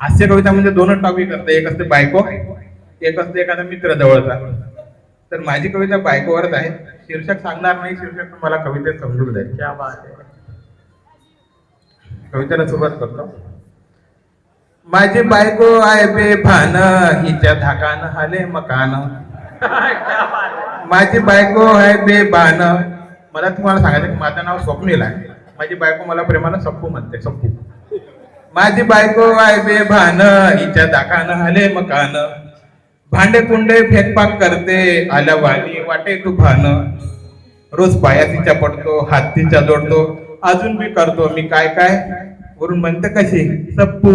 हास्य कविता म्हणजे दोनच टॉपिक असते. एक असते बायको एक असते एखादा मित्र जवळचा. तर माझी कविता बायकोवरच आहे. शीर्षक सांगणार नाही शीर्षक तुम्हाला कवितेत समजून जाईल. क्या बात आहे. कवितेला सुरुवात करतो. माझी बायको आहे बेभान हिच्या धाकान हाले मकान. क्या बात आहे. माझी बायको आहे बेभान मला तुम्हाला सांगायचं की माझं नाव स्वप्नील आहे. माझी बायको मला प्रेमानं सप्पू म्हणते सप्पू. माझी बायको आहे बेभान हिच्या दाखान हाले मकान. भांडे कुंडे फेकपाक करते आल्या वाली वाटे तुफान रोज पाया तिच्या पडतो हात तिच्या जोडतो. अजून मी करतो मी काय काय? वरून म्हणते कशी? सप्पू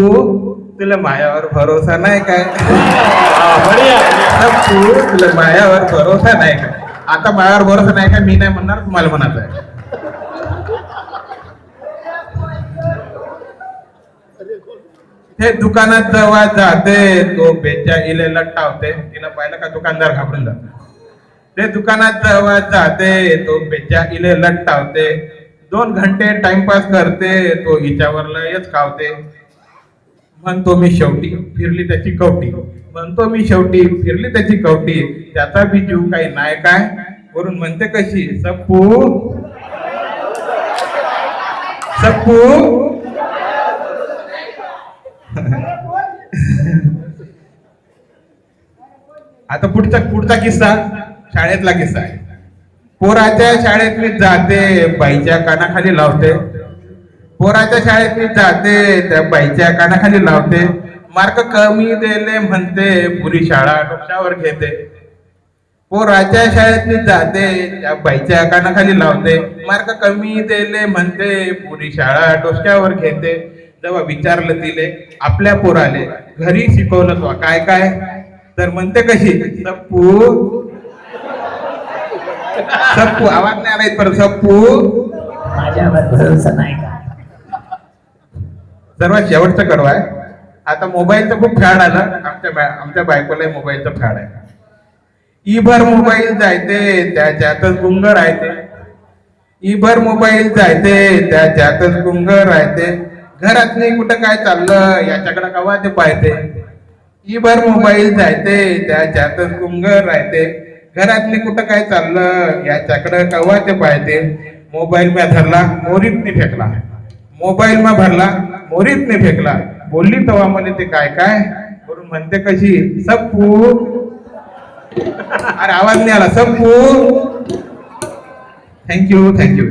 तुला मायावर भरोसा नाही काय? बढिया सप्पू तुला मायावर भरोसा नाही का आता मायावर भरोसा नाही का मी नाही म्हणणार तुम्हाला म्हणायचं आहे. हे दुकानात जेव्हा जाते तो बेच्या इले लटकावते तिला पाहिलं का? दुकानदार घाबरून जातो. ते दुकानात जेव्हा जाते तो बेच्या इले लटकावते दोन घंटे टाइमपास करते तो हिच्यावर लयच खावते. म्हणतो मी शेवटी फिरली त्याची कवटी. म्हणतो मी शेवटी फिरली त्याची कवटी. त्याचा बी जीव काही नाही काय? वरून म्हणते कशी? सप्पू. सप्पू. आता पुढचा पुढचा किस्सा शाळेतला किस्सा आहे. पोराच्या शाळेत मी जाते बाईच्या कानाखाली लावते. पोराच्या शाळेत मी जाते त्या बाईच्या कानाखाली लावते. मार्क कमी दिले म्हणते पुरी शाळा डोक्यावर घेते. पोराच्या शाळेत मी जाते त्या बाईच्या कानाखाली लावते. मार्क कमी दिले म्हणते पुरी शाळा डोक्यावर घेते. जेव्हा विचारलं तिले आपल्या पोराले घरी शिकवलं तो काय काय? तर म्हणते कशी? सप्पू. सप्पू आवाज नाही आला परत सप्पू. माझ्यावर भरोसा नाही का? सर्वात शेवटचं कडवं आहे. आता मोबाईलचं खूप फॅड आलं. आमच्या बा- आमच्या बायकोला मोबाईलचं फॅड आहे. इभर मोबाईल जायते त्याच्यातच गुंग राहते. इभर मोबाईल जायते त्याच्यातच गुंग राहते. घरात नाही कुठं काय चाललं याच्याकडे कवा ते पाहते. इभर मोबाईल जायते त्याच्यातच गुंग राहते. घरातली कुठं काय चाललं याच्याकडं कवा ते पाहते मोबाईल म्या धरला मोरीतनी फेकला. मोबाईल मा भरला मोरीतने फेकला. बोलली तवा म्हणे ते काय काय? करून म्हणते कशी? सप्पू अरे आवाज नाही आला सप्पू थँक्यू थँक्यू